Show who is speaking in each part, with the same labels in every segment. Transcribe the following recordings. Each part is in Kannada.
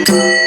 Speaker 1: ತಮ್ಮ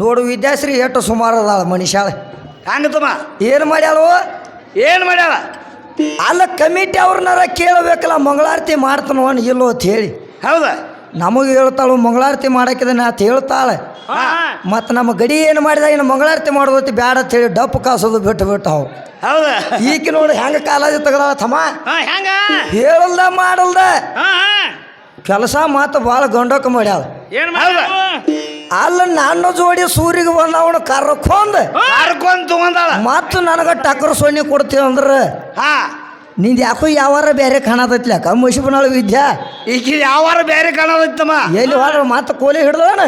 Speaker 1: ನೋಡು ವಿದ್ಯಾಶ್ರೀ ಎಷ್ಟು ಸುಮಾರು ಅದಾಳ ಮನುಷ್ಯಾಳ
Speaker 2: ಹಂಗತಮ್ಮ
Speaker 1: ಏನು ಮಾಡ್ಯಾಳು?
Speaker 2: ಏನು ಮಾಡ್ಯಾಳ
Speaker 1: ಅಲ್ಲ ಕಮಿಟಿ ಅವ್ರನ್ನಾರ ಕೇಳಬೇಕಲ್ಲ ಮಂಗಳಾರತಿ ಮಾಡ್ತಾನೋ ಇಲ್ಲೋ ಅಂತ ಹೇಳಿ.
Speaker 2: ಹೌದ?
Speaker 1: ನಮಗೆ ಹೇಳ್ತಾಳು ಮಂಗಳಾರತಿ ಮಾಡಕ್ಕಿದ್ದಾನೆ ಅಂತ ಹೇಳ್ತಾಳೆ. ಮತ್ತು ನಮ್ಮ ಗಡಿ ಏನು ಮಾಡಿದ ಇನ್ನು ಮಂಗಳಾರತಿ ಮಾಡೋದೈತಿ ಬ್ಯಾಡ ಅಂತ ಹೇಳಿ ಡಪ್ಪು ಕಾಸೋದು ಬಿಟ್ಟು ಬಿಟ್ಟು ಅವು.
Speaker 2: ಹೌದಾ?
Speaker 1: ಈಕೆ ನೋಡಿ ಹೆಂಗೆ ಕಾಲಾಜಿ ತೆಗ್ದಾಳ ತಮ್ಮ.
Speaker 2: ಹೆಂಗ?
Speaker 1: ಹೇಳಲ್ದ ಮಾಡಲ್ದ. ಕೆಲಸ ಮಾತು ಭಾಳ ಗೊಂಡೋಕ ಮಾಡ್ಯಾಳ.
Speaker 2: ಏನ್
Speaker 1: ಅಲ್ಲ ನನ್ನ ಜೋಡಿ ಸೂರಿಗೆ ಬಂದ ಅವನು ಕರ್ಕೊಂಡ್
Speaker 2: ಕರ್ಕೊಂಡ್ ತಗೊಂಡಾಳ.
Speaker 1: ಮತ್ತು ನನಗೆ ಟಕ್ರ ಸೊನ್ನೆ ಕೊಡ್ತೀವಿ ಅಂದ್ರೆ
Speaker 2: ಹಾ.
Speaker 1: ನಿಂದು ಯಾಕೋ ಯಾವಾರ ಬೇರೆ ಕಾಣತೈತ್ಲ ಮುಷಿಪನಾಳು ವಿದ್ಯಾ?
Speaker 2: ಈಗ ಯಾವಾರ ಬೇರೆ ಕಾಣದೈತಮ್ಮ
Speaker 1: ಎಲ್ಲಿ ಹೋದ್ರ ಮತ್ತೆ ಕೋಲಿ ಹಿಡ್ದವನ?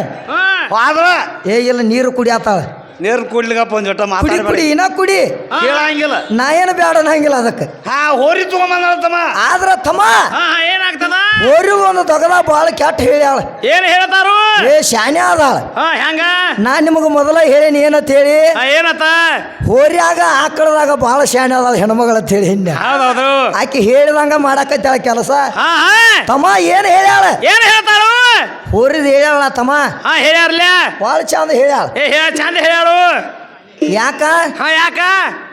Speaker 2: ಆದ್ರೆ
Speaker 1: ಏ ಇಲ್ಲ ನೀರು ಕುಡಿಯತ್ತಾಳ
Speaker 2: ನೀರು ಕುಡ್ಲಿಗಪ್ಪ ಒಂದ್ ಜೊತೆ
Speaker 1: ಕುಡಿ
Speaker 2: ಮಾತಾಡ್ಬೇಡಿ.
Speaker 1: ಕುಡಿ ಇನ್ನ ಕುಡಿ.
Speaker 2: ಕೇಳಂಗಿಲ್ಲ.
Speaker 1: ನಾ ಏನು ಬೇಡ ಅನ್ನಂಗಿಲ್ಲ ಅದಕ್ಕೆ.
Speaker 2: ಹಾ ಹೋರಿ ತಗೊಂಬಂದಳತ್ತಮ್ಮ
Speaker 1: ಆದ್ರ ತಮ್ಮ.
Speaker 2: ಹಾ ಏನಾಗ್ತದ?
Speaker 1: ಓರಿ ಒಂದು ದಗದ ಭಾಳ ಕೆಟ್ಟ ಹೇಳ್ಯಾಳ.
Speaker 2: ಏನು ಹೇಳ್ತಾರು?
Speaker 1: ಏ ಶಾನೆ ಅದಾಳ.
Speaker 2: ಹಾ ಹೆಂಗ?
Speaker 1: ನಾ ನಿಮಗೆ ಮೊದಲ ಹೇಳೇನಿ ಏನಂತ ಹೇಳಿ
Speaker 2: ಏನತ್ತ
Speaker 1: ಹೋರಿಯಾಗ ಆಕಳದಾಗ ಭಾಳ ಶಾನೆ ಅದಾಳ ಹೆಣ್ಮಗಳ ಅಂತ ಹೇಳಿ ಹಿಂದೆ
Speaker 2: ಹೌದೌದು.
Speaker 1: ಆಕೆ ಹೇಳಿದಂಗ ಮಾಡಕತ್ತಾಳ ಕೆಲಸ.
Speaker 2: ಹಾ ಹಾ.
Speaker 1: ತಮ್ಮ ಏನು ಹೇಳ್ಯಾಳ?
Speaker 2: ಏನು ಹೇಳ್ತಾರು?
Speaker 1: ಹೋರಿದ ಹೇಳ್ಯಾಳ ತಮ್ಮ?
Speaker 2: ಹಾ ಹೇಳ್ಯಾರ್ಲೆ.
Speaker 1: ಭಾಳ ಚಂದ ಹೇಳ್ಯಾಳ.
Speaker 2: ಏ ಹೇಳ ಚಂದ ಹೇಳ್ಯಾಳು.
Speaker 1: ಯಾಕ?
Speaker 2: ಹಾ ಯಾಕ?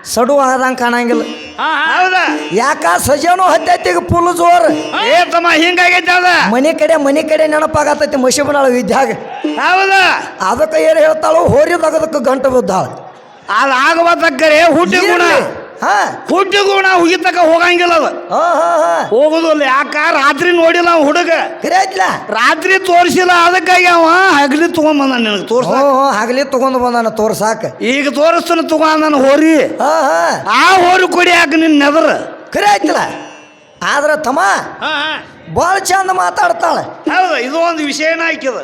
Speaker 1: ಸಡು ಆದಂಗ ಕಾಣಂಗಿಲ್ಲ.
Speaker 2: ಹಾ ಹೌದ?
Speaker 1: ಯಾಕ? ಸಜಾನು ಹತ್ತೈತಿಗ ಫುಲ್ ಜೋರ್.
Speaker 2: ಏ ತಮ್ಮ ಹಿಂಗಾಗೈತೆ ಅದ.
Speaker 1: ಮನೆ ಕಡೆ ಮನೆ ಕಡೆ ನೆನಪಾಗತೈತಿ ಮಶಿಬನಾಳ ವಿದ್ಯಾಗ.
Speaker 2: ಹೌದ.
Speaker 1: ಅದಕ್ಕೆ ಏನು ಹೇಳ್ತಾಳು ಹೋರಿ ತಗದಕ್ಕೆ ಗಂಟು ಬಿದ್ದಾಳ.
Speaker 2: ಆಗುವ ತಕ್ಕರೆ ಹುಟ್ಟಿ ಗುಣ
Speaker 1: ಹಾ.
Speaker 2: ಹುಟ್ಟಿ ಗುಣ ಹುಗಿತಕ್ಕ ಹೋಗಂಗಿಲ್ಲ ಅದು. ಹೋಗುದಿಲ್ಲ ಯಾಕ? ರಾತ್ರಿ ನೋಡಿಲ್ಲ ಅವ ಹುಡುಗ. ರಾತ್ರಿ ತೋರಿಸಿಲ್ಲ ಅದಕ್ಕಾಗಿ ಅವ ಹಗಲಿ ಬಂದ ನಿನಗೆ. ತೋರ್ಸ.
Speaker 1: ಹಗಲಿ ತಗೊಂಡ್ ಬಂದಾನ ತೋರ್ಸಾಕ.
Speaker 2: ಈಗ ತೋರಿಸ್ತಾನ ತಗೊಂಡ್ ಹೋರಿ.
Speaker 1: ಹಾ ಹಾ.
Speaker 2: ಆ ಹೋರಿ ಕೊಡಿ ಯಾಕ ನಿನ್ ನೆದರ?
Speaker 1: ಕರೆ ಆಯ್ತಲ್ಲ ಆದ್ರ ತಮ್ಮ ಬಹಳ ಚಂದ ಮಾತಾಡ್ತಾಳೆ.
Speaker 2: ಹೌದು ಇದು ಒಂದು ವಿಷಯನ
Speaker 1: ಆಕಿದು.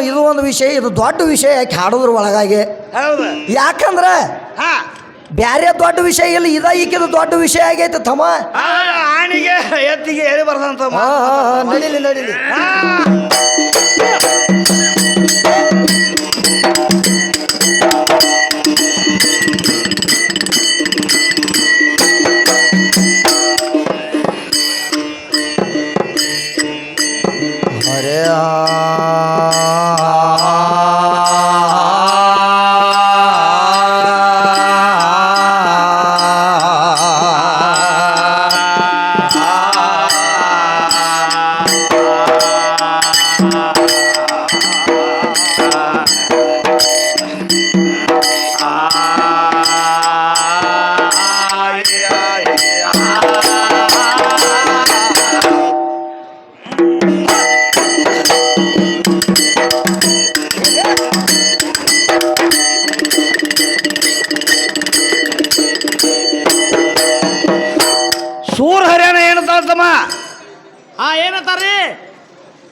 Speaker 1: ಇದು ಒಂದು ವಿಷಯ ಇದು ದೊಡ್ಡ ವಿಷಯ ಆಕೆ ಹಾಡೋದ್ರ ಒಳಗಾಗಿ.
Speaker 2: ಹೌದು.
Speaker 1: ಯಾಕಂದ್ರ
Speaker 2: ಹಾ.
Speaker 1: ಬ್ಯಾರೆ ದೊಡ್ಡ ವಿಷಯ ಇಲ್ಲ ಇದ ಈಕಿದ ದೊಡ್ಡ ವಿಷಯ ಆಗೈತೆ ತಮ್ಮ.
Speaker 2: ಆಣಿಗೆ ಎತ್ತಿಗೆ ಹೇಳಿ ಬರ್ದಂತ
Speaker 1: ನಡೀಲಿ ನಡೀಲಿ.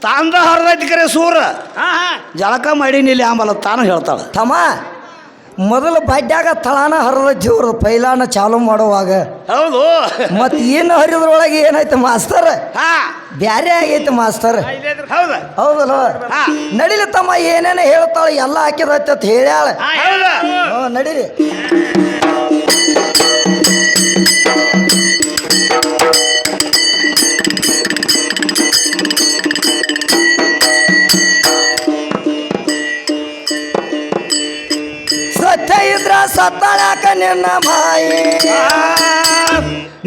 Speaker 2: ತಾಂದ ಹರಿದೈತಿ ಕರೆ ಸೂರ.
Speaker 3: ಹಾ ಹಾ.
Speaker 2: ಜಳಕ ಮಾಡೀನಿಲ್ಲ ಇಲ್ಲಿ ಆಂಬಲ್ಲ ತಾನು ಹೇಳ್ತಾಳೆ.
Speaker 1: ತಮ್ಮ ಮೊದಲು ಬಡ್ಡ್ಯಾಗ ತಳಾನ ಹರಿದ ಜೀವ್ರ ಪೈಲಾನ ಚಾಲು ಮಾಡುವಾಗ
Speaker 2: ಹೌದು.
Speaker 1: ಮತ್ತೆ ಏನು ಹರಿದ್ರೊಳಗೆ ಏನಾಯ್ತು ಮಾಸ್ತರ್?
Speaker 2: ಹಾ.
Speaker 1: ಬ್ಯಾರೆ ಆಗೈತೆ ಮಾಸ್ತರ್.
Speaker 2: ಹೌದು.
Speaker 1: ಹೌದಲ್ಲ?
Speaker 2: ಹಾ.
Speaker 1: ನಡಿಲಿ ತಮ್ಮ ಏನೇನು ಹೇಳ್ತಾಳೆ ಎಲ್ಲ ಹಾಕಿದೈತೆ ಅಂತ ಹೇಳ್ಯಾಳ.
Speaker 2: ಹೌದು.
Speaker 1: ಹ್ಞೂ ನಡೀರಿ ಇದ್ರ ಸತ್ತಾಳ್ಯಾಕ ನಿನ್ನ ಮಾಯಿ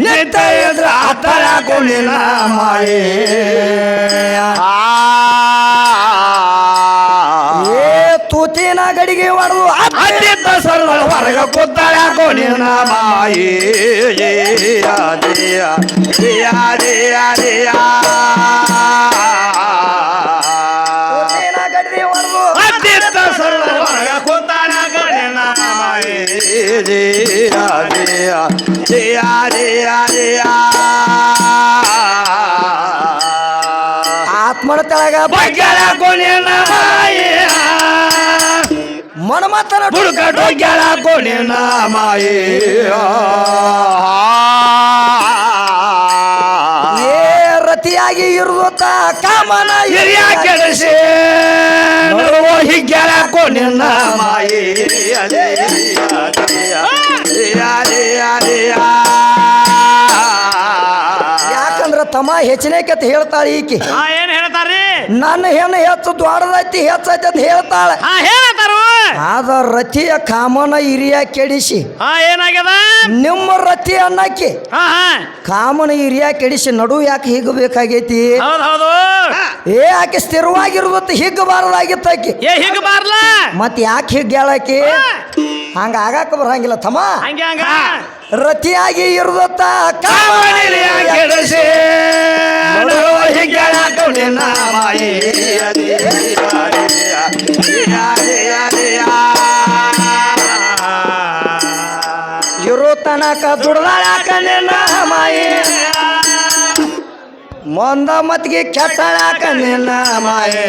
Speaker 1: ನಿತ್ತ ಎದ್ರ ಹತ್ತಾಳ್ಯಾಕ ನಿನ್ನ ಮಾಯಿ ಏ ತೂತಿನ ಗಡಿಗೆ ಹೊಡೆದು
Speaker 2: ಅಲ್ಲಿದ್ದ ಸರ್ವ ಹೊರಗ ಕೂತಾಳ ನಿನ್ನ ಮಾಯಿ ದಿಯ ದಿಯ ದಿಯ ದಿಯ ಬಗ್ಗಳ ಕೊನೆನ ಮಾಯೆ
Speaker 1: ಮನ್ಮಥನ
Speaker 2: ಬುಡುಕ ಡೊಗ್ಗಳ ಕೊನೆನ ಮಾಯೆ
Speaker 1: ಏ ರತಿಯಾಗಿ ಇರುತ್ತ ಕಾಮನ
Speaker 2: ಹಿರಿಯ ಕೆಡಸೆ ನೋಡುವ ಹಿಗ್ಗಳ ಕೊನೆನ ಮಾಯೆ ಅದೇ
Speaker 1: ಯಾಕಂದ್ರ ತಮ್ಮ ಹೆಚ್ಚಿನ ಕತ್ ಹೇಳ್ತಾಳೆ ಈಕಿ.
Speaker 3: ಹಾ ಏನ್ ಹೇಳ್ತಾರ್ರಿ?
Speaker 1: ನನ್ನ ಹೆಣ್ಣು ಹೆಚ್ಚು ದೊಡ್ಡದೈತಿ ಹೆಚ್ಚೈತಿ ಅಂತ ಹೇಳ್ತಾಳೆ.
Speaker 3: ಹಾ ಹೇಳ್ತಾರು
Speaker 1: ಆದ ರತಿಯ ಕಾಮನ ಹಿರಿಯ ಕೆಡಿಸಿ.
Speaker 3: ಹಾ ಏನಾಗ್ಯದ?
Speaker 1: ನಿಮ್ಮ ರತಿ ಅನ್ನಕ್ಕೆ.
Speaker 3: ಹಾ ಹಾ.
Speaker 1: ಕಾಮನ ಹಿರಿಯ ಕೆಡಿಸಿ ನಡು ಯಾಕೆ ಹಿಗ್ಬೇಕಾಗೈತಿ?
Speaker 3: ಹೌದ್ ಹೌದು.
Speaker 1: ಏ ಆಕೆ ಸ್ಥಿರವಾಗಿರುವತ್ತು ಹಿಗ್ಗಬಾರದಾಗಿತ್ತು ಆಕೆ
Speaker 3: ಏ ಹಿಗ್ ಬಾರ್ಲ
Speaker 1: ಮತ್ ಯಾಕೆ ಹಿಗ್ಗ್ಯಾಳಕಿ? ಹಂಗ ಆಗಾಕ ಬರಂಗಿಲ್ಲ ತಮ್ಮ.
Speaker 3: ಹಂಗೆ ಹಂಗ.
Speaker 1: ರತಿಯಾಗಿ ಇರುದತ್ತ
Speaker 2: ಕೆಡಸೆ ಮಾಯೆ.
Speaker 1: ಇರೋ ತನಕ ದುಡ್ದಾಳಾಕ ನಿನ್ನ ಮಾಯಿ. ಮಂದ ಮತ್ಗೆ ಕೆಟ್ಟಳಾಕ ನಿನ್ನ ಮಾಯಿ.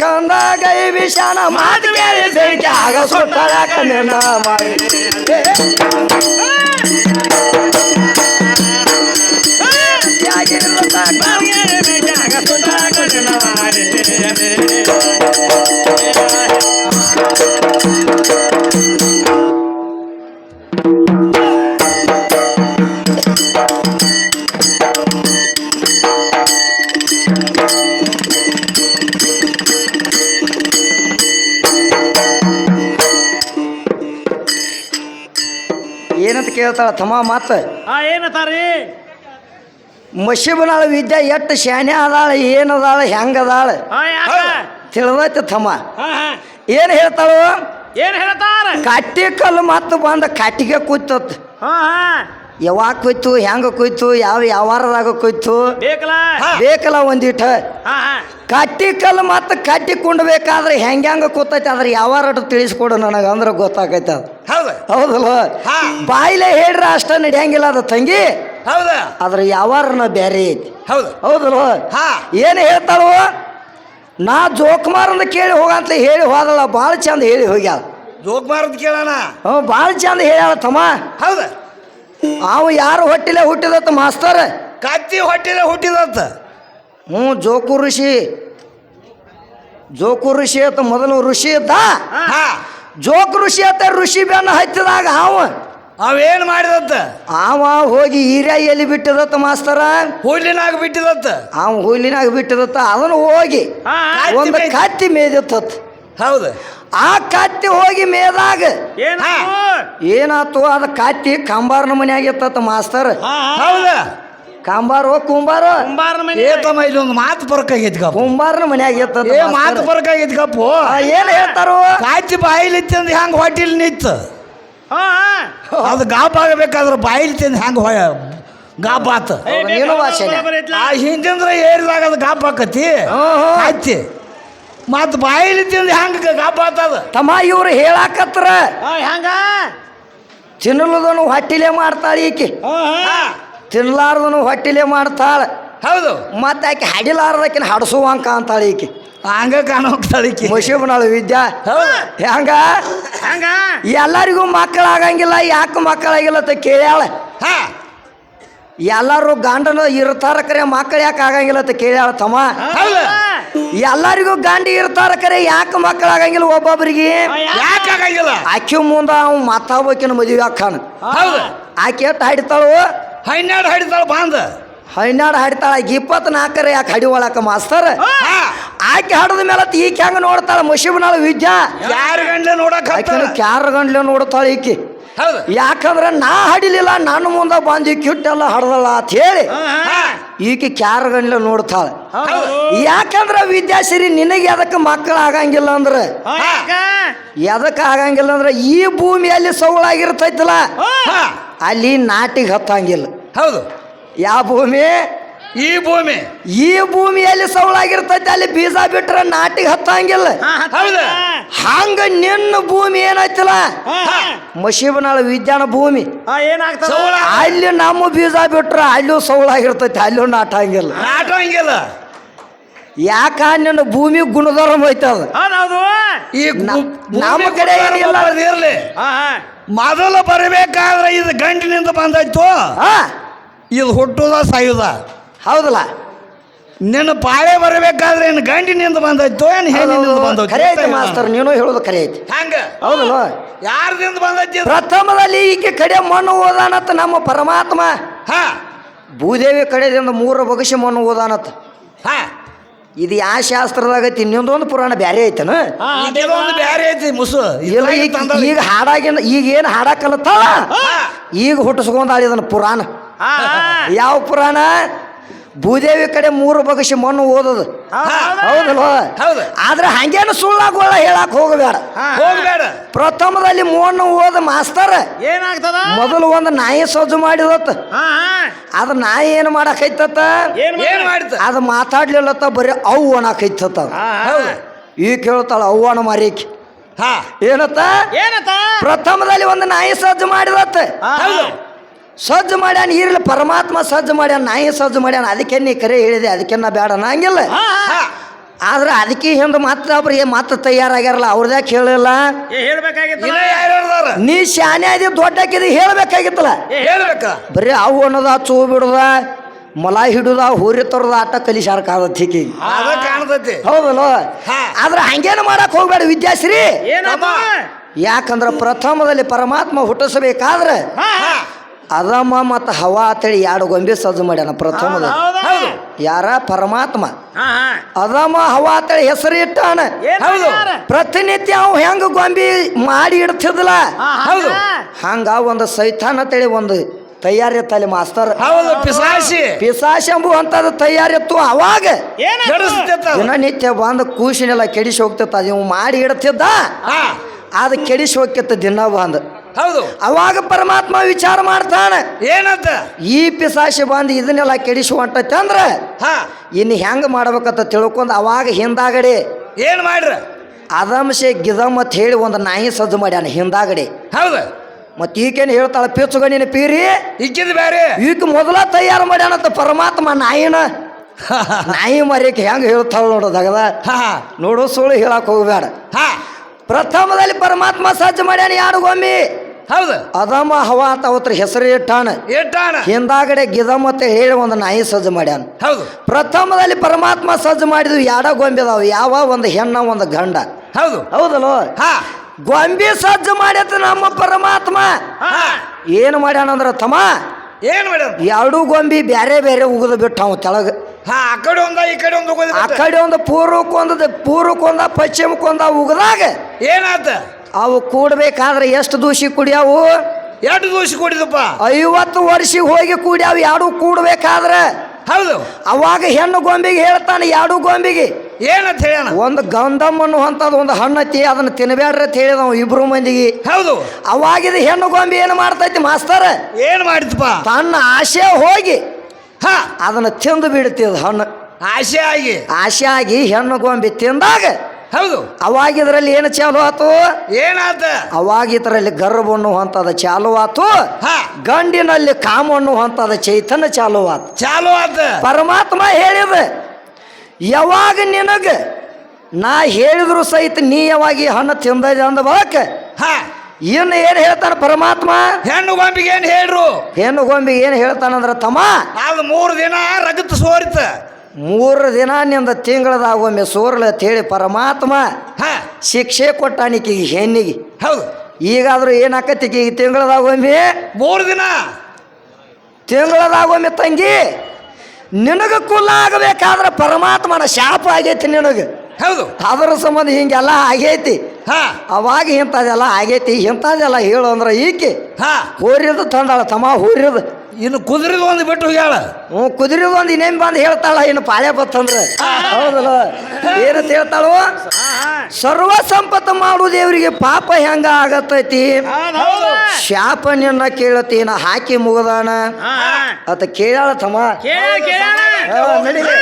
Speaker 1: ಕಂದ ಗೈ ವಿಷಾನ ಮಾತು ಕೇಳಿ ಆಗ ಸುಟ್ಟಳಾಕ ನಿನ್ನ ಕೇಳ್ತಾಳ ತಮ್ಮ ಮಾತು.
Speaker 3: ಆ ಏನಂತಾರ್ರಿ
Speaker 1: ಮಶಿಬನಾಳ ವಿದ್ಯೆ ಎಷ್ಟು ಶಾನೆ ಅದಾಳ ಏನದಾಳ ಹೆಂಗದಾಳ
Speaker 3: ಹಾ ಯಾಕ?
Speaker 1: ತಿಳಿದೈತಿ ತಮ್ಮ. ಏನು ಹೇಳ್ತಾಳು?
Speaker 3: ಏನು ಹೇಳ್ತಾರ?
Speaker 1: ಕಟ್ಟಿ ಕಲ್ಲು ಮತ್ತು ಬಂದ ಕಟ್ಟಿಗೆ ಕೂತತ್.
Speaker 3: ಹಾ ಹಾ.
Speaker 1: ಯಾವಾಗ ಕೊಯ್ತು ಹೆಂಗ ಕೊಯ್ತು ಯಾವ ಯಾವಾರದಾಗ ಕುಯ್ತು?
Speaker 3: ಬೇಕಲ್ಲ?
Speaker 1: ಬೇಕಲ್ಲ ಒಂದಿಟ. ಕಟ್ಟಿ ಕಲ್ಲು ಮತ್ತು ಕಟ್ಟಿ ಕುಂಡ್ಬೇಕಾದ್ರೆ ಹೆಂಗ ಹೆಂಗ ಕೂತೈತಿ ಆದ್ರೆ ಯಾವಾರ ತಿಳಿಸ್ಕೊಡು ನನಗೆ ಅಂದ್ರೆ ಗೊತ್ತಾಗೈತೆ ಅದು.
Speaker 2: ಹೌದು.
Speaker 1: ಹೌದಲ್ಲ?
Speaker 2: ಹಾ.
Speaker 1: ಬಾಯಿಲೆ ಹೇಳ್ರ ಅಷ್ಟ ನಡೆಯಂಗಿಲ್ಲ ಅದು ತಂಗಿ.
Speaker 2: ಹೌದಾ.
Speaker 1: ಅದ್ರ ಯಾವಾರನ ಬೇರೆ ಐತಿ.
Speaker 2: ಹೌದು.
Speaker 1: ಏನ್
Speaker 2: ಹಾ.
Speaker 1: ಏನು ಹೇಳ್ತಾಳು? ನಾ ಜೋಕುಮಾರಂದ ಕೇಳಿ ಹೋಗಂತ ಹೇಳಿ ಹೋದಲ್ಲ ಭಾಳ ಚಂದ ಹೇಳಿ ಹೋಗ್ಯಾಳ.
Speaker 2: ಜೋಕ್ ಅಂತ ಕೇಳೋಣ.
Speaker 1: ಹ್ಞೂ ಭಾಳ ಚಂದ ಹೇಳ್ಯಾಳ ತಮ್ಮ.
Speaker 2: ಹೌದ.
Speaker 1: ಅವ ಯಾರು ಹೊಟ್ಟಿಲೆ ಹುಟ್ಟಿದತ್ತ ಮಾಸ್ತರ್?
Speaker 2: ಕತ್ತಿ ಹೊಟ್ಟಿಲೆ ಹುಟ್ಟಿದತ್ತ.
Speaker 1: ಹ್ಞೂ ಜೋಕು ಋಷಿ. ಜೋಕು ಋಷಿ ಅಂತ ಮೊದಲು ಋಷಿ ಇದ್ದ.
Speaker 2: ಹಾ.
Speaker 1: ಜೋಕು ಋಷಿ ಅಂತ ಋಷಿ ಬೆನ್ನ ಹತ್ತಿದಾಗ ಅವ.
Speaker 2: ಅವೇನ್ ಮಾಡಿದತ್ತ?
Speaker 1: ಅವ ಹೋಗಿ ಹೀರ್ಯ ಎಲ್ಲಿ ಬಿಟ್ಟಿದತ್ತ ಮಾಸ್ತರ.
Speaker 2: ಹುಲ್ಲಿನಾಗ ಬಿಟ್ಟಿದತ್ತ.
Speaker 1: ಅವ ಹುಲ್ಲಿನಾಗ ಬಿಟ್ಟಿದತ್ತ ಅದನ್ನು ಹೋಗಿ ಒಂದು ಕತ್ತಿ ಮೇದಿತ್ತತ್.
Speaker 2: ಹೌದು.
Speaker 1: ಆ ಕತ್ತಿ ಹೋಗಿ ಮೇದಾಗ ಏನಾತು ಅದ ಕತ್ತಿ ಕಂಬಾರನ ಮನ್ಯಾಗ ಇತ್ತತ್ತ ಮಾಸ್ತರ್.
Speaker 2: ಹೌದು.
Speaker 1: ಕಂಬಾರೋ ಕುಂಬಾರ.
Speaker 2: ಏ ತಮ್ಮ ಇಲ್ಲೊಂದು ಮಾತು ಪರಕ್ ಆಗೈತಿ ಕಪ್ಪು
Speaker 1: ಕುಂಬಾರನ ಮನ್ಯಾಗ ಇತ್ತತ್ತ
Speaker 2: ಏ ಮಾತು ಪರಕ್ ಆಗೈತಿ ಕಪ್ಪು
Speaker 1: ಏನ್ ಹೇಳ್ತಾರೋ?
Speaker 2: ಕಾಚಿ ಬಾಯಿಲಿ ತಿಂದು ಹೆಂಗ್ ಹೊಟ್ಟಿಲ್ ನಿತ್ತು ಅದು ಗಾಪ್ ಆಗಬೇಕಾದ್ರೆ ಬಾಯಿಲಿ ತಿಂದು ಹೆಂಗ್ ಗಾಪ್ ಆತ?
Speaker 3: ಏ,
Speaker 1: ಹೌದು,
Speaker 3: ಬೇಗ
Speaker 1: ನೀನು
Speaker 3: ಹೌದು,
Speaker 1: ವಾಸನೆ.
Speaker 2: ಆ ಹಿಂದಿಂದ್ರ ಏರಿದಾಗ ಅದು ಗಾಬ್ ಆಕತಿ?
Speaker 1: ಹ್ಮ್, ಹ್ಮ್.
Speaker 2: ಕಾಯ್ತಿ ಮತ್ ಬಾಯಿಲಿ ತಿಂದು ಹೆಂಗೆ ಗಾಪ್ ಆತದ
Speaker 1: ತಮ್ಮ ಇವ್ರು ಹೇಳಾಕತ್ರ.
Speaker 3: ಹಂಗ?
Speaker 1: ತಿನ್ನಲದನು ಹೊಟ್ಟಿಲೆ ಮಾಡ್ತಾಳೆ ಈಕೆ. ತಿನ್ನಲಾರ್ದನು ಹೊಟ್ಟಿಲೆ ಮಾಡ್ತಾಳೆ.
Speaker 2: ಹೌದು.
Speaker 1: ಮತ್ತೆ ಆಕೆ ಹಡಿಲಾರ್ದಕಿನ ಹಡಸುವಂಕ ಅಂತಾಳೆ ಈಕೆ.
Speaker 2: ಹಂಗ ಕಾಣೋಗ್ತಾಳಿಕಿ
Speaker 1: ಮುಷಿಬನಾಳು ವಿದ್ಯಾ.
Speaker 2: ಹೆಂಗ
Speaker 1: ಹೆಂಗ?
Speaker 3: ಹಂಗ?
Speaker 1: ಎಲ್ಲರಿಗೂ ಮಕ್ಕಳಾಗಂಗಿಲ್ಲ ಯಾಕೆ ಮಕ್ಕಳಾಗಿಲ್ಲ ಅಂತ ಕೇಳ್ಯಾಳ.
Speaker 2: ಹಾ.
Speaker 1: ಎಲ್ಲರೂ ಗಂಡನ ಇರ್ತಾರ ಕರೆ ಮಕ್ಕಳು ಯಾಕೆ ಆಗಂಗಿಲ್ಲ ಅಂತ ಕೇಳ್ಯಾಳ ತಮ್ಮ.
Speaker 2: ಹೌದು.
Speaker 1: ಎಲ್ಲರಿಗೂ ಗಂಡಿ ಇರ್ತಾರ ಕರೆ ಯಾಕೆ ಮಕ್ಕಳಾಗಂಗಿಲ್ಲ ಒಬ್ಬೊಬ್ಬರಿಗೆ
Speaker 2: ಯಾಕೆ? ಆಗಂಗಿಲ್ಲ?
Speaker 1: ಆಕೆ ಮುಂದ ಅವ್ ಮಾತಾಡ್ಬೇಕಿನ ಮದುವೆ ಹಾಕಾನ
Speaker 2: ಹೌದು.
Speaker 1: ಆಕೆ ಎಷ್ಟು ಹಾಡಿತಾಳು
Speaker 2: ಹನ್ನೆರಡು ಹಾಡಿತಾಳು ಬಾಂದ.
Speaker 1: ಹನ್ನೆರಡು ಹಾಡಿತಾಳ ಆಕೆ ಇಪ್ಪತ್ನಾಲ್ಕರ ಯಾಕೆ ಹಡಿವಳಕ ಮಾಸ್ತರ್?
Speaker 2: ಹಾ.
Speaker 1: ಆಕೆ ಹಾಡದ ಮೇಲೆ ಈಕೆ ಹೆಂಗ ನೋಡ್ತಾಳ ಮುಷಿಬನಾಳ ವಿದ್ಯಾ?
Speaker 2: ಯಾರ ಗಂಡ್ಲೆ ನೋಡಕ್
Speaker 1: ಆಕೆನ ಕ್ಯಾರ ಗಂಡ್ಲೆ ನೋಡ್ತಾಳ ಈಕೆ. ಯಾಕಂದ್ರೆ ನಾ ಹಡಿಲಿಲ್ಲ ನನ್ನ ಮುಂದೆ ಬಂದು ಕಿಟ್ಟೆಲ್ಲ ಹಡದಲ್ಲ ಅಂತ ಹೇಳಿ ಈಕೆ ಕ್ಯಾರ ಗಂಡ್ಲೆ ನೋಡ್ತಾಳೆ ಯಾಕಂದ್ರೆ ವಿದ್ಯಾಸಿರಿ ನಿನಗೆ ಎದಕ್ಕೆ ಮಕ್ಕಳು ಆಗಂಗಿಲ್ಲ ಅಂದ್ರೆ? ಎದಕ್ಕೆ ಆಗಂಗಿಲ್ಲ ಅಂದ್ರೆ ಈ ಭೂಮಿಯಲ್ಲಿ.
Speaker 3: ಹಾ.
Speaker 1: ಅಲ್ಲಿ ನಾಟಿಗೆ ಹತ್ತಂಗಿಲ್ಲ.
Speaker 2: ಹೌದು.
Speaker 1: ಯಾವ ಭೂಮಿ?
Speaker 2: ಈ ಭೂಮಿ.
Speaker 1: ಈ ಭೂಮಿಯಲ್ಲಿ ಸವಳಾಗಿರ್ತೈತಿ ಅಲ್ಲಿ ಬೀಜ ಬಿಟ್ರೆ ನಾಟಿಗೆ ಹತ್ತಂಗಿಲ್ಲ.
Speaker 3: ಹಾ
Speaker 1: ಹಂಗ ನಿನ್ನ ಭೂಮಿ ಏನಾಯ್ತಿಲ್ಲ? ಮಶೀಬನಾಳ ವಿಜ್ಞಾನ ಭೂಮಿ.
Speaker 3: ಹಾ ಏನಾಗ್ತದ?
Speaker 2: ಸೌಳ
Speaker 1: ಅಲ್ಲಿ ನಮ್ಮ ಬೀಜ ಬಿಟ್ರೆ ಅಲ್ಲೂ ಸವಳಾಗಿರ್ತೈತಿ ಅಲ್ಲೂ ನಾಟಂಗಿಲ್ಲ.
Speaker 2: ನಾಟ ಹಂಗಿಲ್ಲ
Speaker 1: ಯಾಕ? ನಿನ್ನ ಭೂಮಿ ಗುಣಧರ್ಮ ಐತದ.
Speaker 3: ಹೌದೌದು.
Speaker 2: ಈ
Speaker 1: ನ- ನಮ್ಮ ಕಡೆ ಏನಿಲ್ಲ.
Speaker 3: ಹಾ
Speaker 2: ಮೊದಲು ಬರಬೇಕಾದ್ರೆ ಇದು ಗಂಟಿನಿಂದ ಬಂದಾಯ್ತು
Speaker 1: ಹಾ.
Speaker 2: ಇದು ಹುಟ್ಟುದ ಸಾಯುದ?
Speaker 1: ಹೌದಲ್ಲ?
Speaker 2: ನಿನ್ನ ಪಾಳೆ ಬರಬೇಕಾದ್ರೆ ಏನು ಗಂಡಿನಿಂದ ಬಂದಾಯ್ತು ಏನು ಹೆಣ್ಣಿನಿಂದ
Speaker 1: ಖರೆ ಐತಿ ಮಾಸ್ತರ್ ನೀನು ಹೇಳೋದು ಖರೆ ಐತಿ.
Speaker 2: ಹಂಗ?
Speaker 1: ಹೌದಲ್ಲ?
Speaker 2: ಯಾರ್ದಿಂದ ಬಂದೈತಿ?
Speaker 1: ಪ್ರಥಮದಲ್ಲಿ ಈಕೆ ಕಡೆ ಮಣ್ಣು ಓದಾನತ್ತ ನಮ್ಮ ಪರಮಾತ್ಮ.
Speaker 2: ಹಾ.
Speaker 1: ಭೂದೇವಿ ಕಡೆದಿಂದ ಮೂರು ಬಗಸಿ ಮಣ್ಣು ಓದಾನತ್ತ.
Speaker 2: ಹಾ.
Speaker 1: ಇದು ಯಾ ಶಾಸ್ತ್ರದಾಗ ಐತಿ? ಇನ್ನೊಂದೊಂದು ಪುರಾಣ ಬ್ಯಾರೆ ಐತನ?
Speaker 2: ಬ್ಯಾರೆ ಐತಿ ಮುಸು.
Speaker 1: ಇಲ್ಲ ಈಗ ಹಾಡಾಗಿನ ಈಗ ಏನು
Speaker 2: ಹಾಡಾಕಲತ್ತ.
Speaker 1: ಈಗ ಹುಟ್ಟಿಸ್ಕೊಂಡಾಳ ಇದನ್ನ ಪುರಾಣ. ಯಾವ ಪುರಾಣ? ಭೂದೇವಿ ಕಡೆ ಮೂರು ಬಗಸಿ ಮಣ್ಣು ಓದೋದು. ಹೌದಲ್ವ?
Speaker 2: ಹೌದು.
Speaker 1: ಆದ್ರೆ ಹಂಗೇನು ಸುಳ್ಳಾಗೋಳ ಹೇಳಕ್ ಹೋಗಬೇಡ.
Speaker 2: ಹೋಗ್ಬೇಡ.
Speaker 1: ಪ್ರಥಮದಲ್ಲಿ ಮಣ್ಣು ಓದ ಮಾಸ್ತರ.
Speaker 3: ಏನಾಗ್ತದ?
Speaker 1: ಮೊದಲು ಒಂದು ನಾಯಿ ಸಜ್ಜು ಮಾಡಿದತ್ತ. ಅದ ನಾಯಿ ಏನು ಮಾಡಕೈತತ್ತ?
Speaker 3: ಏನ್
Speaker 2: ಏನ್ ಮಾಡ್ತ
Speaker 1: ಅದು ಮಾತಾಡ್ಲಿಲ್ಲತ್ತ ಬರೀ ಅವು
Speaker 2: ಹೌದು.
Speaker 1: ಈಗ ಕೇಳ್ತಾಳ ಅವ್ವನ ಮಾರಿಕೆ.
Speaker 2: ಹಾ.
Speaker 1: ಏನತ್ತ?
Speaker 3: ಏನತ್ತ?
Speaker 1: ಪ್ರಥಮದಲ್ಲಿ ಒಂದು ನಾಯಿ ಸಜ್ಜು ಮಾಡಿದತ್ತ.
Speaker 2: ಹೌದು.
Speaker 1: ಸಜ್ಜು ಮಾಡ್ಯಾನ ಇರ್ಲಿ ಪರಮಾತ್ಮ ಸಜ್ಜು ಮಾಡ್ಯಾನ ನಾಯಿ ಸಜ್ಜು ಮಾಡ್ಯಾನ ಅದಕ್ಕೆ ನೀ ಕರೆ ಹೇಳಿದೆ ಅದಕ್ಕೆ ನಾ ಬೇಡ ಅನ್ನಂಗಿಲ್ಲ ಆದ್ರೆ ಅದಕ್ಕೆ ಹಿಂದೆ ಮತ್ತೆ ಒಬ್ರಿಗೆ ಮತ್ತೆ ತಯಾರಾಗ್ಯಾರಲ್ಲ ಅವ್ರದ್ಯಾಕ ಹೇಳಿಲ್ಲ ನೀ ಶಾನೆ ಆದಿ ದೊಡ್ಡಕ್ಕಿದ ಹೇಳ್ಬೇಕಾಗಿತ್ತಲ್ಲ?
Speaker 2: ಹೇಳ್ಬೇಕ.
Speaker 1: ಬರೀ ಅವು ಅನ್ನೋದ ಚೂ ಬಿಡುದ ಮೊಲ ಹಿಡುದ ಹೋರಿ ತರದ ಆಟ ಕಲಿಸಾರ
Speaker 2: ಕಾಣತೈತಿ ಕಾಣ್ತೈತಿ.
Speaker 1: ಹೌದಲ್ಲ. ಆದ್ರೆ ಹಂಗೇನು ಮಾಡಕ್ ಹೋಗ್ಬೇಡ ವಿದ್ಯಾಶ್ರೀ.
Speaker 3: ಯಾಕಂದ್ರ
Speaker 1: ಯಾಕಂದ್ರೆ ಪ್ರಥಮದಲ್ಲಿ ಪರಮಾತ್ಮ ಹುಟ್ಟಿಸಬೇಕಾದ್ರೆ ಅದಮ ಮತ್ತು ಹವಾ ಅಂತೇಳಿ ಎರಡು ಗೊಂಬೆ ಸಜ್ಜು ಮಾಡ್ಯಾನ
Speaker 2: ಪ್ರಥಮದ
Speaker 1: ಯಾರ? ಪರಮಾತ್ಮ. ಅರಮ ಹವಾ ಅಂತೇಳಿ ಹೆಸರು ಇಟ್ಟಾನ.
Speaker 2: ಹೌದು.
Speaker 1: ಪ್ರತಿನಿತ್ಯ ಅವ್ ಹೆಂಗ ಗೊಂಬಿ ಮಾಡಿ ಇಡ್ತಿದ್ಲ. ಹಂಗ ಒಂದು ಸೈತಾನ್ ಅಂತೇಳಿ ಒಂದು ತಯಾರಿ ತಲೆ ಮಾಸ್ತರ್.
Speaker 2: ಹೌದು ಪಿಸಾಸಿ
Speaker 1: ಪಿಸಾಶಂಬು ಅಂತದ ತಯಾರಿ ಇತ್ತು ಅವಾಗ. ದಿನನಿತ್ಯ ಬಂದು ಕೂಸಿನೆಲ್ಲ ಕೆಡಿಸಿ ಹೋಗ್ತಿತ್ತ ಅದು ಇವ್ ಮಾಡಿ ಇಡ್ತಿದ್ದ. ಅದು ಕೆಡಿಸಿ ಹೋಗ್ತಿತ್ತ ದಿನ ಬಂದು.
Speaker 2: ಹೌದು.
Speaker 1: ಅವಾಗ ಪರಮಾತ್ಮ ವಿಚಾರ ಮಾಡ್ತಾನೆ.
Speaker 2: ಏನಂತ?
Speaker 1: ಈ ಪಿಸಾಶಿ ಬಂದು ಇದನ್ನೆಲ್ಲ ಕೆಡಿಸಿ ಹೊಂಟೈತೆ ಅಂದ್ರೆ
Speaker 2: ಹಾ.
Speaker 1: ಇನ್ನು ಹೆಂಗೆ ಮಾಡ್ಬೇಕಂತ ತಿಳ್ಕೊಂಡು ಅವಾಗ ಹಿಂದಾಗಡೆ.
Speaker 2: ಏನ್ ಮಾಡ್ರ?
Speaker 1: ಅದಂಶೆ ಗಿದಮ್ ಅಂತ ಹೇಳಿ ಒಂದು ನಾಯಿ ಸಜ್ಜು ಮಾಡ್ಯಾನ ಹಿಂದಾಗಡೆ.
Speaker 2: ಹೌದು.
Speaker 1: ಮತ್ತೆ ಈಕೇನು ಹೇಳ್ತಾಳ ಪಿಚ್ಚುಗಣ್ಣಿನ ಪೀರಿ.
Speaker 2: ಇಕ್ಕಿದ್ ಬೇರೆ
Speaker 1: ಈಕ ಮೊದಲ ತಯಾರು ಮಾಡ್ಯಾನಂತ ಪರಮಾತ್ಮ ನಾಯಿನ. ನಾಯಿ ಮರಿಯಕ್ಕೆ ಹೆಂಗೆ ಹೇಳ್ತಾಳ ನೋಡು ದಗದ.
Speaker 2: ಹಾ
Speaker 1: ನೋಡು ಸುಳ್ಳು ಹೇಳಕ್ ಹೋಗ್ಬೇಡ
Speaker 2: ಹಾ.
Speaker 1: ಪ್ರಥಮದಲ್ಲಿ ಪರಮಾತ್ಮ ಸಜ್ಜು ಮಾಡ್ಯಾನ ಯಾರು ಗೊಂಬಿ
Speaker 2: ಹೌದು.
Speaker 1: ಅದಮ ಹವಾ ಅಂತ ಅವತ್ರ ಹೆಸರು ಇಟ್ಟಾನ.
Speaker 2: ಇಟ್ಟಾನ.
Speaker 1: ಹಿಂದಾಗಡೆ ಗಿದಮ್ ಅಂತ ಹೇಳಿ ಒಂದು ನಾಯಿ ಸಜ್ಜು ಮಾಡ್ಯಾನ.
Speaker 2: ಹೌದು.
Speaker 1: ಪ್ರಥಮದಲ್ಲಿ ಪರಮಾತ್ಮ ಸಜ್ಜು ಮಾಡಿದ್ವು ಯಾಡ ಗೊಂಬೆ ಅದಾವ? ಯಾವ ಒಂದು ಹೆಣ್ಣ ಒಂದು ಗಂಡ?
Speaker 2: ಹೌದು.
Speaker 1: ಹೌದಲ್ಲ?
Speaker 2: ಹಾ.
Speaker 1: ಗೊಂಬೆ ಸಜ್ಜು ಮಾಡ್ಯತ್ತ ನಮ್ಮ ಪರಮಾತ್ಮ.
Speaker 2: ಹಾ.
Speaker 1: ಏನು ಮಾಡ್ಯಾನಂದ್ರ ತಮ್ಮ?
Speaker 2: ಏನ್ ಮಾಡ್ಯಾನ?
Speaker 1: ಎರಡು ಗೊಂಬಿ ಬ್ಯಾರೆ ಬೇರೆ ಉಗಿದು ಬಿಟ್ಟು ಅವ ತೆಳಗ
Speaker 2: ಹಾ ಆ ಕಡೆ ಒಂದ ಈ ಕಡೆ ಒಂದು
Speaker 1: ಆ ಕಡೆ ಒಂದು ಪೂರ್ವಕ್ಕೊಂದ ಪೂರ್ವಕ್ಕೊಂದ ಪಶ್ಚಿಮಕ್ಕೊಂದ ಉಗದಾಗ
Speaker 2: ಏನಾತ?
Speaker 1: ಅವು ಕೂಡಬೇಕಾದ್ರೆ ಎಷ್ಟು ದೂಸಿ ಕುಡಿಯಾವು?
Speaker 2: ಎರಡು ದೋಷಿ ಕುಡಿದಪ್ಪ.
Speaker 1: ಐವತ್ತು ವರ್ಷ ಹೋಗಿ ಕೂಡ್ಯಾವ ಎರಡು ಕೂಡಬೇಕಾದ್ರೆ.
Speaker 2: ಹೌದು.
Speaker 1: ಅವಾಗ ಹೆಣ್ಣು ಗೊಂಬಿಗೆ ಹೇಳ್ತಾನೆ ಎರಡು ಗೊಂಬಿಗೆ.
Speaker 2: ಏನಂತ ಹೇಳ
Speaker 1: ಒಂದು ಗಂಧಮ್ ಅನ್ನುವಂಥದ್ದು ಒಂದು ಹಣ್ಣತಿ ಅದನ್ನು ತಿನ್ಬೇಡ್ರಿ ಅಂತ ಹೇಳಿದ ಇಬ್ರು ಮಂದಿಗೆ.
Speaker 2: ಹೌದು.
Speaker 1: ಅವಾಗಿದ ಹೆಣ್ಣು ಗೊಂಬಿ ಏನು ಮಾಡ್ತೈತಿ ಮಾಸ್ತರ?
Speaker 2: ಏನು ಮಾಡಿದಪ್ಪ
Speaker 1: ತನ್ನ ಆಸೆ ಹೋಗಿ
Speaker 2: ಹ.
Speaker 1: ಅದನ್ನು ತಿಂದು ಬಿಡ್ತಿದ್ ಹಣ್ಣು.
Speaker 2: ಆಸೆ ಆಗಿ.
Speaker 1: ಆಸೆ ಆಗಿ ಹೆಣ್ಣು ಗೊಂಬಿ ತಿಂದಾಗ
Speaker 2: ಹೌದು.
Speaker 1: ಅವಾಗ ಇದರಲ್ಲಿ ಏನು ಚಾಲು ಆತು?
Speaker 2: ಏನಾತ?
Speaker 1: ಅವಾಗ ಇದರಲ್ಲಿ ಗರ್ಭವನ್ನು ಹೊಂತದ ಚಾಲು ಆತು.
Speaker 2: ಹಾ.
Speaker 1: ಗಂಡಿನಲ್ಲಿ ಕಾಮ ಹೊಂತದ ಚೈತನ್ಯ ಚಾಲು ಆತು.
Speaker 2: ಚಾಲು ಆತ.
Speaker 1: ಪರಮಾತ್ಮ ಹೇಳಿದ ಯಾವಾಗ ನಿನಗ ನಾ ಹೇಳಿದ್ರು ಸಹಿತ ನೀ ಯಾವಾಗ ಈ ಹಣ್ಣು ತಿಂದದ ಅಂದ ಬಾಕ
Speaker 2: ಹಾ.
Speaker 1: ಇನ್ನು ಏನು ಹೇಳ್ತಾನ ಪರಮಾತ್ಮ?
Speaker 2: ಹೆಣ್ಣು ಗೊಂಬಿಗೆ ಏನ್ ಹೇಳ್ರು?
Speaker 1: ಹೆಣ್ಣು ಗೊಂಬಿಗೆ ಏನು ಹೇಳ್ತಾನಂದ್ರ ತಮ್ಮ
Speaker 2: ಅದು ಮೂರು ದಿನ ರಗತ್ ಸೋರಿತ.
Speaker 1: ಮೂರು ದಿನ ನಿಂದ ತಿಂಗಳದಾಗ ಒಮ್ಮೆ ಸೋರ್ಲ ಅಂತ ಹೇಳಿ ಪರಮಾತ್ಮ
Speaker 2: ಹಾ.
Speaker 1: ಶಿಕ್ಷೆ ಕೊಟ್ಟಾನಿಕಿಗೆ ಹೆಣ್ಣಿಗೆ.
Speaker 2: ಹೌದು.
Speaker 1: ಈಗಾದ್ರೂ ಏನಾಕತಿ ಈಗ ತಿಂಗಳದಾಗ ಒಮ್ಮೆ?
Speaker 2: ಮೂರು ದಿನ.
Speaker 1: ತಿಂಗಳದಾಗ ಒಮ್ಮೆ ತಂಗಿ ನಿನಗೆ ಕುಲ್ಲ ಆಗಬೇಕಾದ್ರೆ ಪರಮಾತ್ಮನ ಶಾಪ ಆಗೈತಿ ನಿನಗೆ.
Speaker 2: ಹೌದು.
Speaker 1: ಅದರ ಸಂಬಂಧ ಹಿಂಗೆಲ್ಲ ಆಗೈತಿ.
Speaker 2: ಹಾ.
Speaker 1: ಅವಾಗ ಇಂಥದೆಲ್ಲ ಆಗೈತಿ ಇಂಥದೆಲ್ಲ ಹೇಳು ಅಂದ್ರೆ ಈಕೆ
Speaker 2: ಹಾ.
Speaker 1: ಹೋರಿದು ತಂದಾಳ ತಮ್ಮ ಹೋರಿದು.
Speaker 2: ಇನ್ನು ಕುದುರೆದು ಒಂದು ಬಿಟ್ಟು ಹೋಗ್ಯಾಳ.
Speaker 1: ಹ್ಞೂ ಕುದುರೆ ಒಂದು ಇನ್ನೇನು ಬಂದು ಹೇಳ್ತಾಳ ಇನ್ನು ಪಾಳೆ ಬತ್ತಂದ್ರೆ. ಹೌದಲ್ಲ? ಏನಂತ ಹೇಳ್ತಾಳು? ಸರ್ವ ಸಂಪತ್ತು ಮಾಡು ದೇವರಿಗೆ ಪಾಪ ಹೆಂಗ ಆಗತೈತಿ?
Speaker 3: ಹೌದು
Speaker 1: ಶಾಪ ನಿನ್ನ ಕೇಳತೀನ ಹಾಕಿ ಮುಗದಾನ. ಅತ ಕೇಳಾಳ ತಮ್ಮ.
Speaker 3: ಕೇಳ ಕೇಳ
Speaker 1: ನಡೀಲಿ.